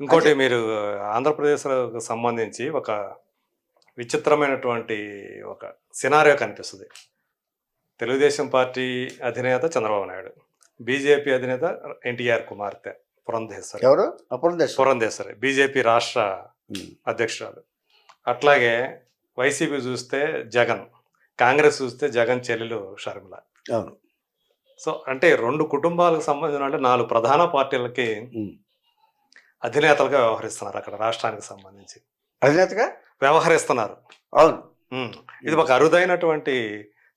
ఇంకోటి మీరు ఆంధ్రప్రదేశ్కు సంబంధించి ఒక విచిత్రమైనటువంటి ఒక సినారియో కనిపిస్తుంది. తెలుగుదేశం పార్టీ అధినేత చంద్రబాబు నాయుడు బీజేపీ అధినేత ఎన్టీఆర్ కుమార్తె పురంధేశ్వరి. ఎవరు? పురంధేశ్వరి. బీజేపీ రాష్ట్ర అధ్యక్షురాలు. అట్లాగే వైసీపీ చూస్తే జగన్ కాంగ్రెస్ చూస్తే జగన్ చెల్లెలు షర్మిల. అవును. సో అంటే రెండు కుటుంబాలకు సంబంధించిన అంటే నాలుగు ప్రధాన పార్టీలకి. అధినేతలుగా వ్యవహరిస్తున్నారు అక్కడ రాష్ట్రానికి సంబంధించి అధినేతగా వ్యవహరిస్తున్నారు అవును. ఇది ఒక అరుదైనటువంటి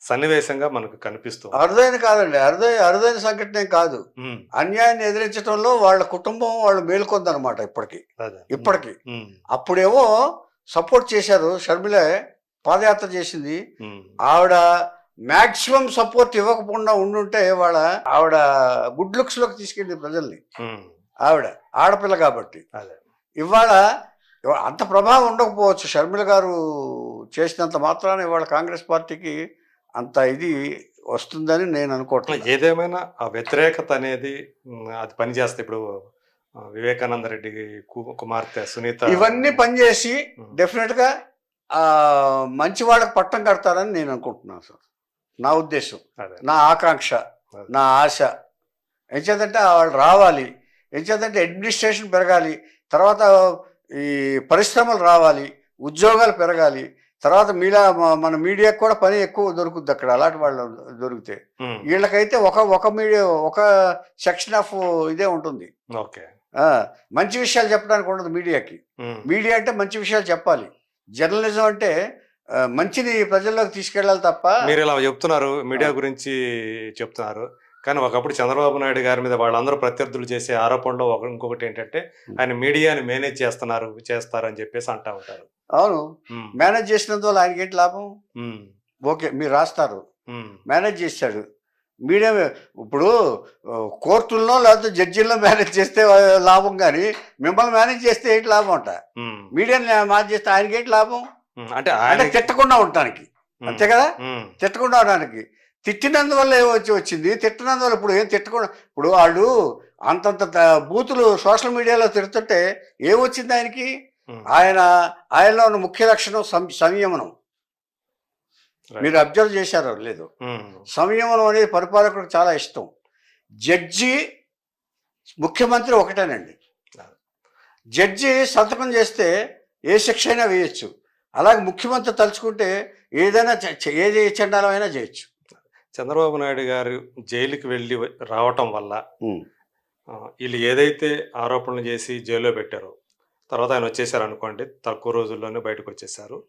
సన్నివేశంగా మనకు కనిపిస్తుంది అరుదైన కాదండి అరుదైన అరుదైన సంఘటన కాదు. అన్యాయాన్ని ఎదిరించడంలో వాళ్ళ కుటుంబం వాళ్ళు మేల్కొందనమాట ఇప్పటికి. ఇప్పటికి. అప్పుడేమో సపోర్ట్ చేశారు షర్మిల పాదయాత్ర చేసింది. ఆవిడ మాక్సిమం సపోర్ట్ ఇవ్వకుండా ఉండుంటే వాళ్ళ ఆవిడ గుడ్ లుక్స్లోకి తీసుకెళ్ళింది ప్రజల్ని. ఆవిడ ఆడపిల్ల కాబట్టి. అదే. ఇవాళ ఇవా- అంత ప్రభావం ఉండకపోవచ్చు. షర్మిల గారు చేసినంత మాత్రాన ఇవాళ కాంగ్రెస్ పార్టీకి అంత ఇది వస్తుందని నేను అనుకోవట్లేదు. ఏదేమైనా ఆ వ్యతిరేకత అనేది అది పనిచేస్తే ఇప్పుడు వివేకానంద రెడ్డి కుమార్తె సునీత ఇవన్నీ పనిచేసి ఉమ్. డెఫినెట్గా ఆ, మంచి వాళ్ళకి పట్టం కడతారని నేను అనుకుంటున్నాను సార్. నా ఉద్దేశం. నా ఆకాంక్ష నా ఆశ. ఎంచేతంటే వాళ్ళు రావాలి. ఎంచేతంటే అడ్మినిస్ట్రేషన్ పెరగాలి తర్వాత ఈ పరిశ్రమలు రావాలి ఉద్యోగాలు పెరగాలి తర్వాత మీలా మన మీడియాకు కూడా పని ఎక్కువ దొరుకుద్ది అక్కడ అలాంటి వాళ్ళు దొరికితే. వీళ్ళకైతే ఒక ఒక మీడియా ఒక సెక్షన్ ఆఫ్ ఇదే ఉంటుంది. ఓకే. మంచి విషయాలు చెప్పడానికి ఉండదు మీడియాకి. మీడియా అంటే మంచి విషయాలు చెప్పాలి. జర్నలిజం అంటే ఆ, మంచిని ప్రజల్లోకి తీసుకెళ్ళాలి తప్ప మీరు ఇలా చెప్తున్నారు మీడియా గురించి చెప్తున్నారు. కానీ ఒకప్పుడు చంద్రబాబు నాయుడు గారి మీద వాళ్ళందరూ ప్రత్యర్థులు చేసే ఆరోపణలో ఒక ఇంకొకటి ఏంటంటే ఆయన మీడియాని మేనేజ్ చేస్తున్నారు చేస్తారని చెప్పేసి అంటా ఉంటారు. అవును. మేనేజ్ చేసినందువల్ల ఆయనకి ఏంటి లాభం. ఓకే మీరు రాస్తారు. మేనేజ్ చేశాడు. మీడియా ఇప్పుడు కోర్టుల్లో లేకపోతే జడ్జిల్లో మేనేజ్ చేస్తే లాభం కానీ మిమ్మల్ని మేనేజ్ చేస్తే ఏంటి లాభం అంట. మీడియాని మేనేజ్ చేస్తే ఆయనకి ఏంటి లాభం. అంటే అంటే ఆయన తిట్టకుండా ఉండటానికి. అంతే కదా? తిట్టకుండా ఉండడానికి తిట్టినందువల్ల ఏం వచ్చి వచ్చింది. తిట్టినందువల్ల ఇప్పుడు ఏం తిట్టకుండా ఇప్పుడు వాళ్ళు అంతంత బూతులు సోషల్ మీడియాలో తిడుతుంటే ఏమొచ్చింది ఆయనకి? ఆయన ఆయనలో ఉన్న ముఖ్య లక్షణం సం- సంయమనం. మీరు అబ్జర్వ్ చేశారో లేదు. సంయమనం అనేది పరిపాలకులకు చాలా ఇష్టం. జడ్జి ముఖ్యమంత్రి ఒకటేనండి. జడ్జి సంతకం చేస్తే ఏ శిక్ష అయినా వేయచ్చు. అలాగే ముఖ్యమంత్రి తలుచుకుంటే ఏదైనా ఏది చండాలమైనా చేయొచ్చు. చంద్రబాబు నాయుడు గారు జైలుకి వెళ్ళి రావటం వల్ల వీళ్ళు ఏదైతే ఆరోపణలు చేసి జైల్లో పెట్టారో తర్వాత ఆయన వచ్చేసారు అనుకోండి తక్కువ రోజుల్లోనే బయటకు వచ్చేసారు.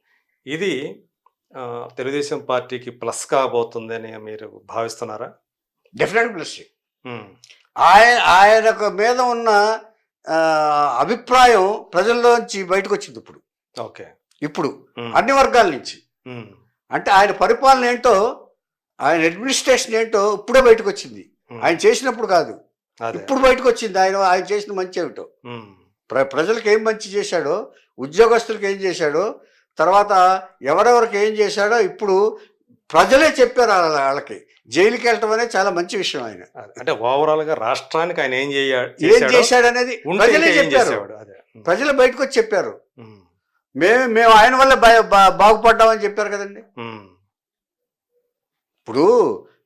ఇది తెలుగుదేశం పార్టీకి ప్లస్ కాబోతుందని మీరు భావిస్తున్నారా? డెఫినెట్ ప్లస్ ఆయన ఆయనకు మీద ఉన్న అభిప్రాయం ప్రజల్లోంచి బయటకు వచ్చింది ఇప్పుడు. ఓకే. ఇప్పుడు అన్ని వర్గాల నుంచి. అంటే ఆయన పరిపాలన ఏంటో ఆయన అడ్మినిస్ట్రేషన్ ఏంటో ఇప్పుడే బయటకు వచ్చింది ఆయన చేసినప్పుడు కాదు. అదే. ఇప్పుడు బయటకు వచ్చింది ఆయన ఆయన చేసిన మంచి ఏమిటో. ప్రజలకు ఏం మంచి చేశాడో ఉద్యోగస్తులకు ఏం చేశాడో తర్వాత ఎవరెవరికి ఏం చేశాడో ఇప్పుడు ప్రజలే చెప్పారు వాళ్ళ- వాళ్ళకి. జైలుకి వెళ్ళటం అనేది చాలా మంచి విషయం ఆయన. అంటే ఓవరాల్గా రాష్ట్రానికి ఆయన ఏం చేయ ఏం చేశాడో, చేశాడనేది ఉంటే ప్రజలే చెప్పారు. ప్రజలు బయటకు వచ్చి చెప్పారు. మేము. మేము ఆయన వల్ల బాగుపడ్డామని చెప్పారు కదండి. ఇప్పుడు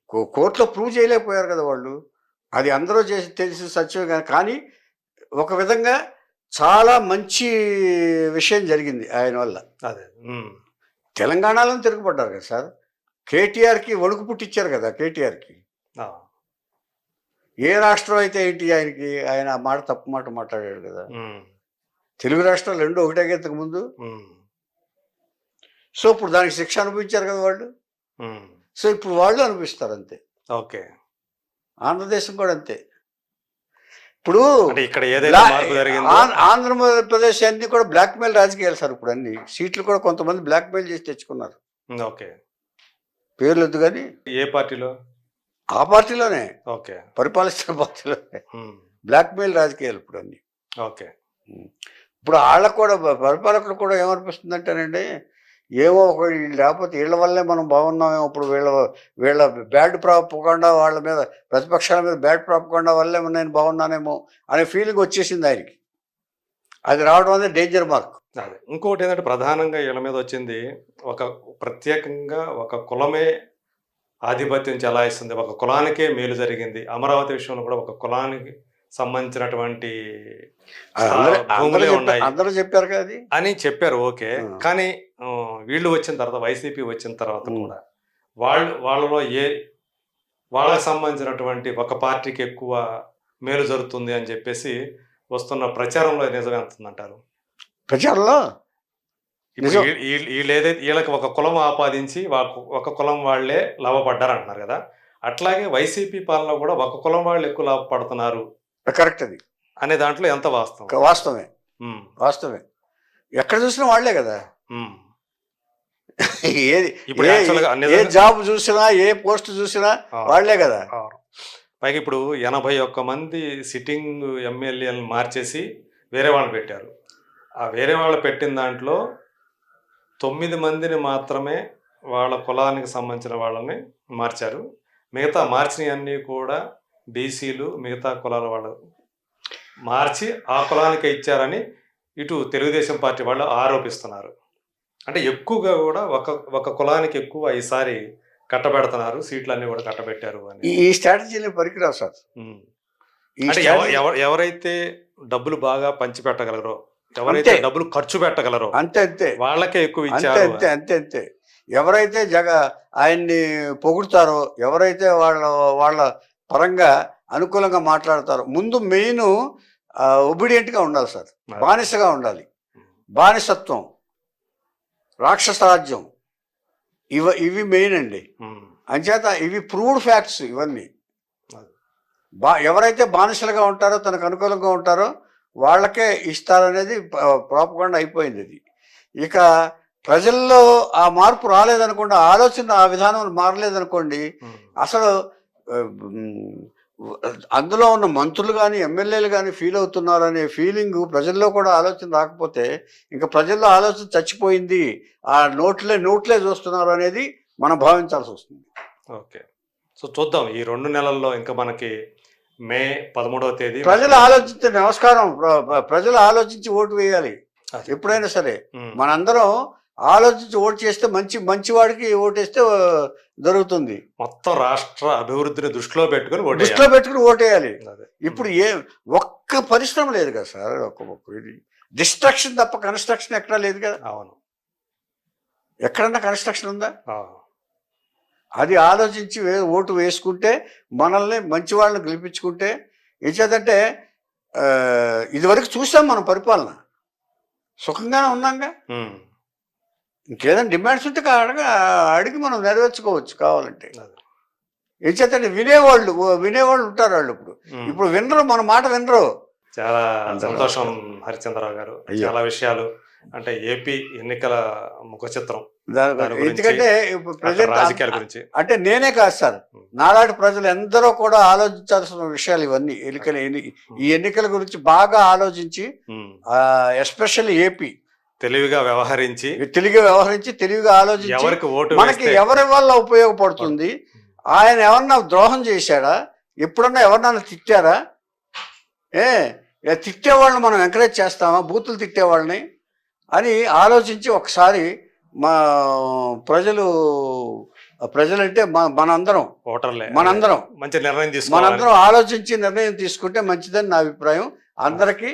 కోర్టులో ప్రూవ్ చేయలేకపోయారు కదా వాళ్ళు. అది అందరూ చేసి తెలిసి సత్యమే కానీ కానీ ఒక విధంగా చాలా మంచి విషయం జరిగింది ఆయన వల్ల. అదే. తెలంగాణలో తిరుగుపడ్డారు కదా సార్. కేటీఆర్కి వణుకు పుట్టించారు కదా కేటీఆర్కి. ఏ రాష్ట్రం అయితే ఏంటి ఆయనకి? ఆయన ఆ మాట తప్పు మాట మాట్లాడాడు కదా. తెలుగు రాష్ట్రాలు రెండు ఒకటే ఇంతకు ముందు. సో ఇప్పుడు దానికి శిక్ష అనుభవించారు కదా వాళ్ళు. సో ఇప్పుడు వాళ్ళు అనిపిస్తారు అంతే. ఓకే. ఆంధ్రదేశం కూడా అంతే. ఇప్పుడు ఇక్కడ ఆంధ్రప్రదేశ్ అన్ని కూడా బ్లాక్ మెయిల్ రాజకీయాలు సార్ ఇప్పుడు అన్ని. సీట్లు కూడా కొంతమంది బ్లాక్ మెయిల్ చేసి తెచ్చుకున్నారు. ఓకే. పేర్లు వద్దు కానీ ఏ పార్టీలో? ఆ పార్టీలోనే. ఓకే. పరిపాలిస్తున్న పార్టీలోనే. ఉమ్, బ్లాక్ మెయిల్ రాజకీయాలు ఇప్పుడు అన్ని. ఓకే. ఇప్పుడు వాళ్ళకు కూడా పరిపాలకులు కూడా ఏమనిపిస్తుంది అంటేనండి ఏమో ఒక వీళ్ళు లేకపోతే వీళ్ళ వల్లే మనం బాగున్నామేమో. ఇప్పుడు వీళ్ళ వీళ్ళ బ్యాడ్ ప్రాపకుండా వాళ్ళ మీద ప్రతిపక్షాల మీద బ్యాడ్ ప్రాపకుండా వల్లే నేను బాగున్నానేమో అనే ఫీలింగ్ వచ్చేసింది ఆయనకి. అది రావడం అనేది డేంజర్ మార్క్. అదే. ఇంకోటి ఏంటంటే ప్రధానంగా వీళ్ళ మీద వచ్చింది ఒక ప్రత్యేకంగా ఒక కులమే ఆధిపత్యం చెలాయిస్తుంది. ఒక కులానికే మేలు జరిగింది. అమరావతి విషయంలో కూడా ఒక కులానికి సంబంధించినటువంటి అందరూ భూములే అందరూ ఉన్నాయి. చెప్పారు- అందరూ చెప్పారు కదా అది? అని చెప్పారు ఓకే. కానీ వీళ్ళు వచ్చిన తర్వాత వైసీపీ వచ్చిన తర్వాత. కూడా వాళ్ళు వాళ్ళలో ఏ వాళ్ళకి సంబంధించినటువంటి ఒక పార్టీకి ఎక్కువ మేలు జరుగుతుంది అని చెప్పేసి వస్తున్న ప్రచారంలో నిజమే అంటారు ప్రచారంలో? వీళ్ళు ఏదైతే వీళ్ళకి ఒక కులం ఆపాదించి ఒక కులం వాళ్ళే లాభపడ్డారు అంటున్నారు కదా. అట్లాగే వైసీపీ పాలన కూడా ఒక కులం వాళ్ళు ఎక్కువ లాభపడుతున్నారు కరెక్ట్ అది. అనే దాంట్లో ఎంత వాస్తవం? వాస్తవమే. వాస్తవమే. ఎక్కడ చూసినా వాళ్ళే కదా. ఏది? ఇప్పుడు ఏ- జాబ్ చూసినా ఏ పోస్ట్ చూసినా ఆ. వాళ్ళే కదా. పైగా ఇప్పుడు ఎనభై ఒక్క మంది సిట్టింగ్ ఎమ్మెల్యేలను మార్చేసి వేరే వాళ్ళని పెట్టారు. ఆ వేరే వాళ్ళు పెట్టిన దాంట్లో తొమ్మిది మందిని మాత్రమే వాళ్ళ కులానికి సంబంధించిన వాళ్ళని మార్చారు. మిగతా మార్చినవన్నీ కూడా బీసీలు మిగతా కులాల వాళ్ళు మార్చి ఆ కులానికి ఇచ్చారని ఇటు తెలుగుదేశం పార్టీ వాళ్ళు ఆరోపిస్తున్నారు. అంటే ఎక్కువగా కూడా ఒక ఒక కులానికి ఎక్కువ ఈసారి కట్టబెడుతున్నారు సీట్లన్నీ కూడా కట్టబెట్టారు అని. ఈ- స్ట్రాటజీని పనికిరావు సార్. అంటే ఎవరైతే డబ్బులు బాగా పంచి పెట్టగలరో ఎవరైతే. డబ్బులు ఖర్చు పెట్టగలరో అంతే అంతే. వాళ్ళకే ఎక్కువ అంతే ఇచ్చారు అంతే అంతే అంతే. ఎవరైతే జగ ఆయన్ని పొగుడుతారో ఎవరైతే వాళ్ళ వాళ్ళ పరంగా అనుకూలంగా మాట్లాడతారో ముందు మెయిన్ ఒబిడియంట్గా ఉండాలి సార్. బానిసగా ఉండాలి. బానిసత్వం. రాక్షస రాజ్యం ఇవ ఇవి మెయిన్ అండి ఉమ్. అంచేత ఇవి ప్రూవ్డ్ ఫ్యాక్ట్స్ ఇవన్నీ అది. బా ఎవరైతే బానిసలుగా ఉంటారో తనకు అనుకూలంగా ఉంటారో వాళ్ళకే ఇస్తారనేది ప్రాపకుండా అయిపోయింది ఇది ఇక ప్రజల్లో ఆ మార్పు రాలేదనుకోండి ఆ ఆలోచన ఆ విధానం మారలేదనుకోండి ఉమ్. అసలు అందులో ఉన్న మంత్రులు కానీ ఎమ్మెల్యేలు కానీ ఫీల్ అవుతున్నారనే ఫీలింగ్ ప్రజల్లో కూడా ఆలోచన రాకపోతే ఇంకా ప్రజల్లో ఆలోచన చచ్చిపోయింది. ఆ నోట్లే నోట్లే చూస్తున్నారు అనేది మనం భావించాల్సి వస్తుంది. ఓకే. సో చూద్దాం. ఈ రెండు నెలల్లో ఇంకా మనకి మే పదమూడవ తేదీ ప్రజలు ఆలోచిస్తే నమస్కారం ప్ర- ప్ర- ప్రజలు ఆలోచించి ఓటు వేయాలి. ఎప్పుడైనా సరే. మనందరం ఆలోచించి ఓటు చేస్తే మంచి మంచివాడికి ఓటేస్తే జరుగుతుంది మొత్తం రాష్ట్ర అభివృద్ధిని దృష్టిలో పెట్టుకుని. దృష్టిలో పెట్టుకుని ఓటేయాలి. ఇప్పుడు ఏ ఒక్క పరిశ్రమ లేదు కదా సార్ ఒక్క ఒక్క ఇది డిస్ట్రక్షన్ తప్ప కన్స్ట్రక్షన్ ఎక్కడా లేదు కదా అవును ఎక్కడన్నా కన్స్ట్రక్షన్ ఉందా. అది ఆలోచించి ఓటు వేసుకుంటే మనల్ని మంచి వాళ్ళని గెలిపించుకుంటే ఏం చేద్దంటే ఇదివరకు చూసాం మనం పరిపాలన సుఖంగానే ఉన్నాంగా. ఇంకేదైనా డిమాండ్స్ ఉంటే అడగ అడిగి మనం నెరవేర్చుకోవచ్చు కావాలంటే. అదే. ఏం చేద్దంటే వినేవాళ్ళు వినేవాళ్ళు ఉంటారు వాళ్ళు ఇప్పుడు. ఇప్పుడు వినరు మన మాట వినరు. చాలా సంతోషం హరిచంద్రరావు గారు. చాలా విషయాలు. అంటే ఏపీ ఎన్నికల ముఖ చిత్రం ఎందుకంటే రాజకీయాల గురించి. అంటే నేనే కాదు సార్. నాలాంటి ప్రజలు ఎందరో కూడా ఆలోచించాల్సిన విషయాలు ఇవన్నీ. ఎన్నికల ఎన్ని- ఈ ఎన్నికల గురించి బాగా ఆలోచించి. Especially AP. తెలివిగా వ్యవహరించి తెలుగు వ్యవహరించి తెలివిగా ఆలోచించి ఎవరికి ఓటు మనకి ఎవరి వల్ల ఉపయోగపడుతుంది? ఆయన ఎవరన్నా ద్రోహం చేశాడా? ఎప్పుడన్నా ఎవరన్నా తిట్టారా? ఏ ఏ తిట్టేవాళ్ళని మనం ఎంకరేజ్ చేస్తామా? బూతులు తిట్టేవాళ్ళని అని ఆలోచించి ఒకసారి మా ప్రజలు ప్రజలంటే మన మనందరం ఓటర్లే. మనందరం మంచి నిర్ణయం తీసుకోవాలి. మనందరం ఆలోచించి నిర్ణయం తీసుకుంటే మంచిదని నా అభిప్రాయం. అందరికీ